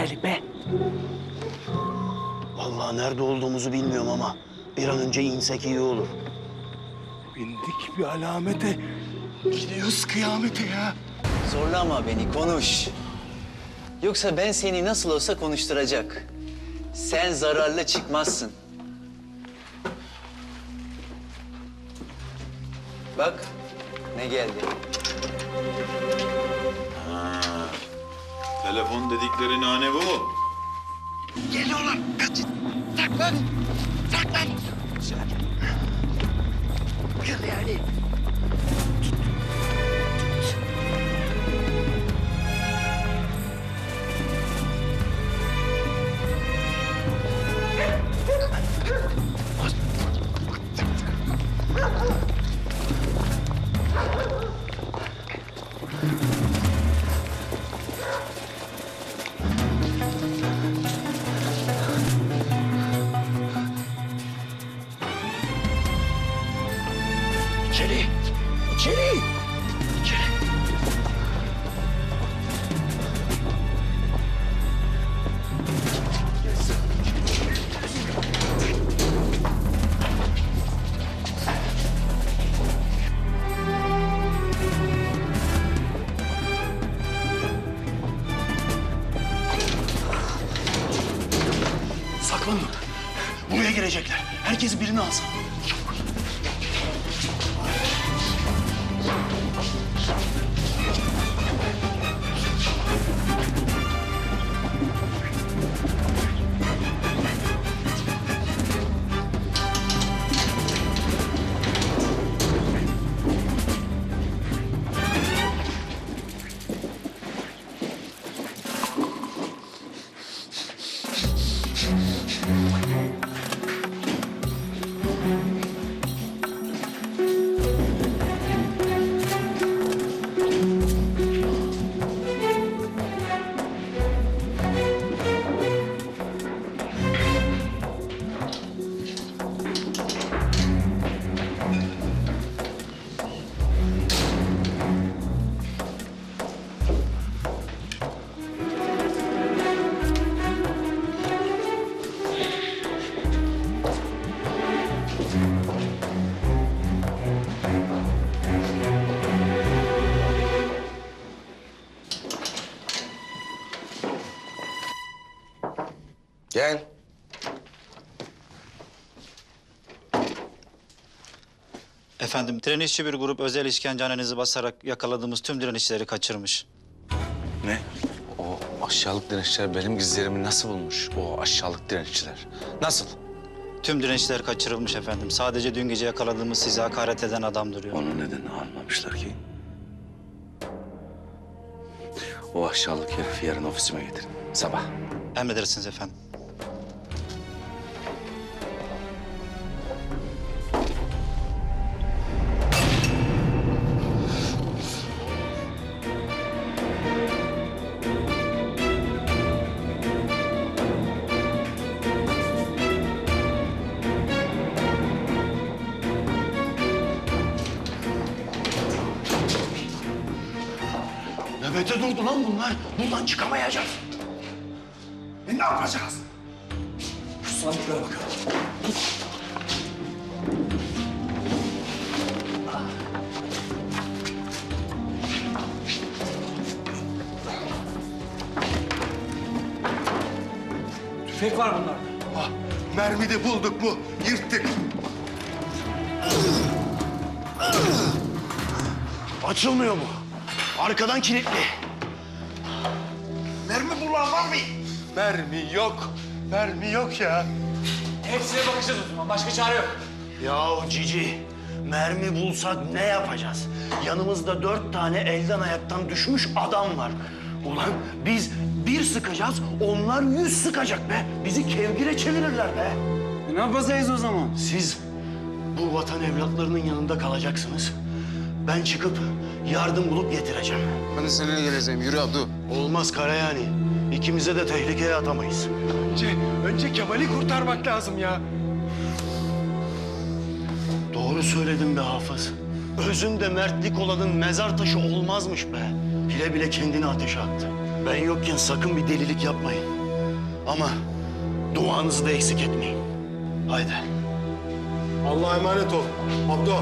geldik be? Vallahi nerede olduğumuzu bilmiyorum ama bir an önce insek iyi olur. Bindik bir alamete. Gidiyoruz kıyamete ya. Zorlama beni, konuş. Yoksa ben seni nasıl olsa konuşturacak. Sen zararlı çıkmazsın. Bak, ne geldi. Telefon dedikleri nane bu. Geliyorlar. Kaçın. Saklan. Saklan. Yürü yani. İçeri. İçeri. İçeri. Saklanın. Buraya girecekler. Herkes birini alsın. 上。Gel. Efendim, direnişçi bir grup özel işkencehanenizi basarak yakaladığımız tüm direnişçileri kaçırmış. Ne? O aşağılık direnişçiler benim gizlerimi nasıl bulmuş? O aşağılık direnişçiler. Nasıl? Tüm direnişçiler kaçırılmış efendim. Sadece dün gece yakaladığımız size hakaret eden adam duruyor. Onu neden almamışlar ki? O aşağılık herifi yarın ofisime getirin. Sabah. Emredersiniz efendim. Nöbete durdu lan bunlar. Buradan çıkamayacağız. E ne yapacağız? Şu sandıklara bakalım. Tüfek var bunlarda. Ah, mermi de bulduk mu? Yırttık. Açılmıyor bu. Arkadan kilitli. Mermi bulan var mı? Mermi yok. Mermi yok ya. Hepsine bakacağız o zaman. Başka çare yok. Yahu Cici, mermi bulsak ne yapacağız? Yanımızda dört tane elden ayaktan düşmüş adam var. Ulan biz bir sıkacağız, onlar yüz sıkacak be. Bizi kevgire çevirirler be. E ne yapacağız o zaman? Siz bu vatan evlatlarının yanında kalacaksınız. Ben çıkıp yardım bulup getireceğim. Ben de seninle geleceğim. Yürü Abdu. Olmaz Karayani. İkimize de tehlikeye atamayız. Önce, önce Kemal'i kurtarmak lazım ya. Doğru söyledin be Hafız. Özünde mertlik olanın mezar taşı olmazmış be. Bile bile kendini ateşe attı. Ben yokken sakın bir delilik yapmayın. Ama duanızı da eksik etmeyin. Haydi. Allah'a emanet ol. Abdo.